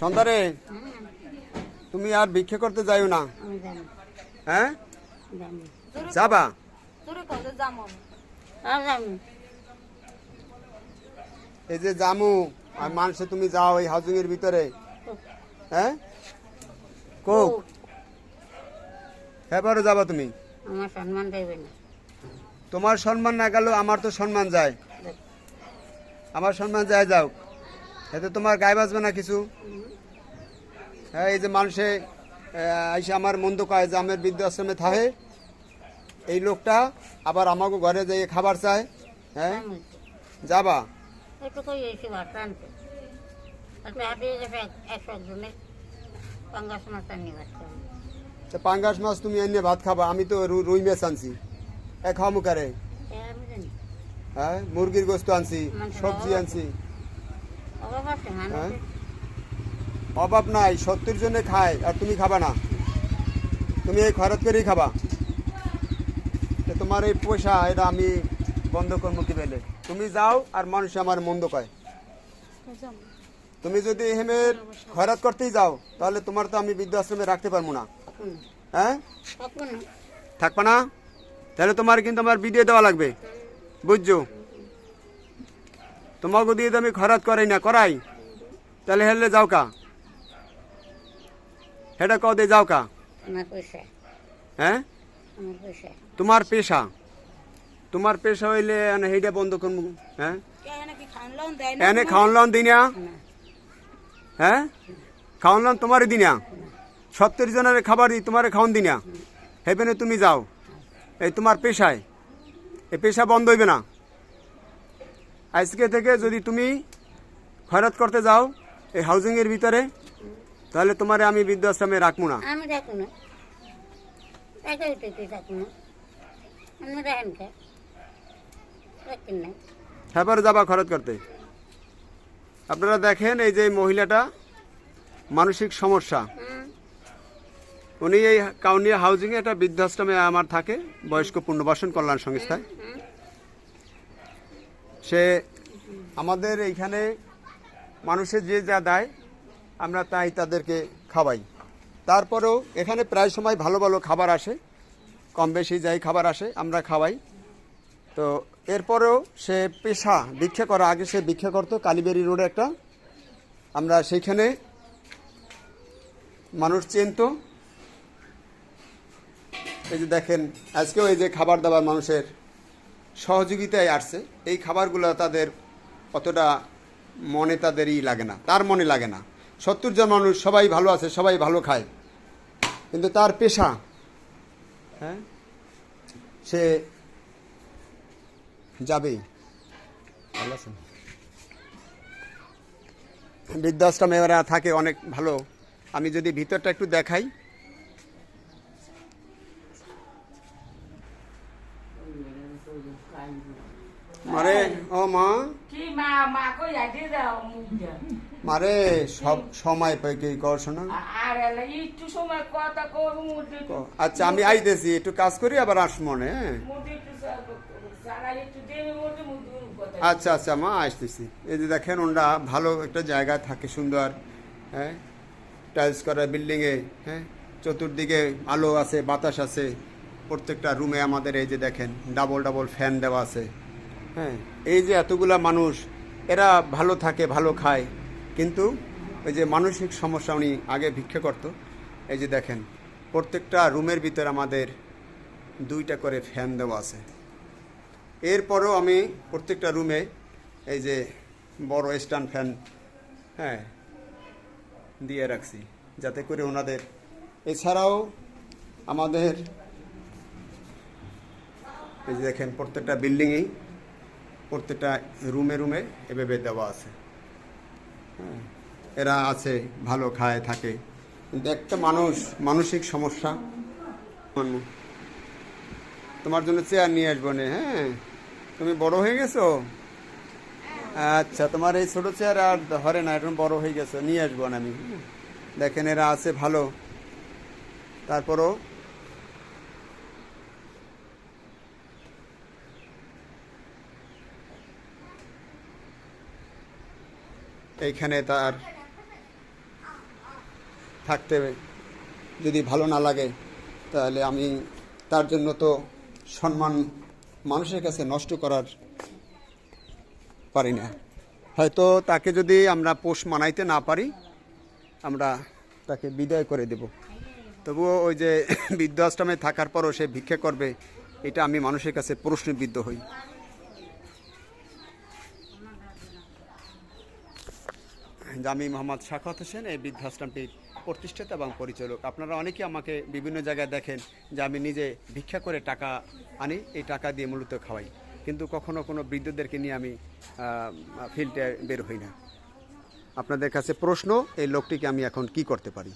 সন্ধ্যারে তুমি আর ভিক্ষে করতে যাইও না? আমি হ্যাঁ? যাবা? এই যে জামু আর মানুষে তুমি যাও এই হাউজিং এর ভিতরে। হ্যাঁ? কোক? এবারে যাবা তুমি। আমার সম্মান দেবে না। তোমার সম্মান না গেল আমার তো সম্মান যায়। আমার সম্মান যায় যাও। এতে তোমার গায়ে বাজবে না কিছু? হ্যাঁ এই যে মানুষে আইসে আমার মন্দ কয় যে আমার বৃদ্ধাশ্রমে থাকে এই লোকটা আবার আমাকে ঘরে যেয়ে খাবার চায় হ্যাঁ? যাবা? পাঙ্গাস মাছ তুমি এনে ভাত খাবা আমি তো রুই মাছ আনছি। এ খাওয়া মুখারে হ্যাঁ মুরগির গোস্ত আনছি সবজি আনছি। অভাব হ্যাঁ? অভাব নাই সত্তর জনে খায় আর তুমি খাবা না। তুমি এই খরচ করেই খাবা। তোমার এই পয়সা এটা আমি বন্ধ করব কি পেলে তুমি যাও আর মানুষ আমার মন্দ কয়। তুমি যদি হেমের খয়রাত করতেই যাও তাহলে তোমার তো আমি বৃদ্ধাশ্রমে রাখতে পারব না। হ্যাঁ? থাকবা না। তাহলে তোমার কিন্তু আমার বিডিও দেওয়া লাগবে। বুঝছ? তোমাকে দিয়ে তো আমি খরাত করাই না করাই। তাহলে হেললে যাও কা। হেটা কদে যাও কা। হ্যাঁ? তোমার পেশা। তোমার পেশা হইলে এনে হেইটা বন্ধ করব হ্যাঁ? না এনে খাওয়ান লন দিনা না। হ্যাঁ? খাওয়ান লন তোমারই দিনা সত্তর জনের খাবার দিই তোমার খাওয়ান দিনা হেবেনে তুমি যাও। এই তোমার পেশায়। এই পেশা বন্ধ হইবে না। আজকে থেকে যদি তুমি খয়রাত করতে যাও এই হাউজিংয়ের ভিতরে তাহলে তোমারে আমি বৃদ্ধাশ্রমে রাখব না। আমি দেখেন না। হ্যাঁ যাবা খরচ করতে। আপনারা দেখেন এই যে মহিলাটা মানসিক সমস্যা। উনি এই কাউনিয়া হাউজিংয়ে একটা বৃদ্ধাশ্রমে আমার থাকে বয়স্ক পুনর্বাসন কল্যাণ সংস্থায়। সে আমাদের এইখানে মানুষের যে যা দেয়, আমরা তাই তাদেরকে খাওয়াই। তারপরেও এখানে প্রায় সময় ভালো ভালো খাবার আসে, কম বেশি যাই খাবার আসে, আমরা খাওয়াই। তো এরপরেও সে পেশা ভিক্ষা করা আগে সে ভিক্ষা করতো, কালীবেরি রোডে একটা। আমরা সেইখানে মানুষ চেনতো। এই যে দেখেন, আজকেও এই যে খাবার দাবার মানুষের সহযোগিতায় আসছে। এই খাবারগুলো তাদের অতটা মনে তাদের ই লাগে না, তার মনে লাগে না। সত্তর জন মানুষ, সবাই ভালো আছে, সবাই ভালো খায়। কিন্তু তার পেশা হ্যাঁ সে যাবেই। বৃদ্ধাশ্রমে ওরা থাকে অনেক ভালো। আমি যদি ভিতরটা একটু দেখাই। মারে, ও মা। মারে সব সময় পাই কি কর শোনা। আর এলা একটু সময় কথা কব মুদি আচ্ছা আমি আইতেছি একটু কাজ করি আবার আসব হ্যাঁ? কথা। আচ্ছা আচ্ছা মা আসতেছি। এই যে দেখেন ওরা ভালো একটা জায়গা থাকে সুন্দর হ্যাঁ? টাইলস করা বিল্ডিংয়ে হ্যাঁ? চতুর্দিকে আলো আছে বাতাস আছে। প্রত্যেকটা রুমে আমাদের এই যে দেখেন ডাবল ডাবল ফ্যান দেওয়া আছে। হ্যাঁ এই যে এতগুলা মানুষ, এরা ভালো থাকে, ভালো খায়, কিন্তু ওই যে মানসিক সমস্যা উনি আগে ভিক্ষা করতো। এই যে দেখেন, প্রত্যেকটা রুমের ভিতর আমাদের দুইটা করে ফ্যান দেওয়া আছে। এরপরও আমি প্রত্যেকটা রুমে এই যে বড় স্ট্যান্ড ফ্যান হ্যাঁ দিয়ে রাখছি, যাতে করে ওনাদের। এছাড়াও আমাদের এই যে দেখেন, প্রত্যেকটা বিল্ডিংয়েই প্রত্যেকটা রুমে রুমে এভাবে দেওয়া আছে। হ্যাঁ এরা আছে, ভালো খায়, থাকে। কিন্তু একটা মানুষ, মানসিক সমস্যা। তোমার জন্য চেয়ার নিয়ে আসব না হ্যাঁ? তুমি বড় হয়ে গেছো? আচ্ছা তোমার এই ছোটো চেয়ার আর ধরে না এখন বড় হয়ে গেছো, নিয়ে আসব না আমি দেখেন, এরা আছে ভালো। তারপরও এইখানে তার থাকতে যদি ভালো না লাগে, তাহলে আমি তার জন্য তো সম্মান মানুষের কাছে নষ্ট করার পারি না। হয়তো তাকে যদি আমরা পোষ মানাইতে না পারি, আমরা তাকে বিদায় করে দেব। তবুও ওই যে বৃদ্ধাশ্রমে থাকার পরও সে ভিক্ষা করবে, এটা আমি মানুষের কাছে প্রশ্নবিদ্ধ হই। আমি মোহাম্মদ শাখাত হোসেন, এই বৃদ্ধাশ্রমটির প্রতিষ্ঠাতা এবং পরিচালক। আপনারা অনেকে আমাকে বিভিন্ন জায়গায় দেখেন যে আমি নিজে ভিক্ষা করে টাকা আনি, এই টাকা দিয়ে মূলত খাওয়াই। কিন্তু কখনো কোনো বৃদ্ধদেরকে নিয়ে আমি ফিল্ডে বের হই না। আপনাদের কাছে প্রশ্ন, এই লোকটিকে আমি এখন কি করতে পারি?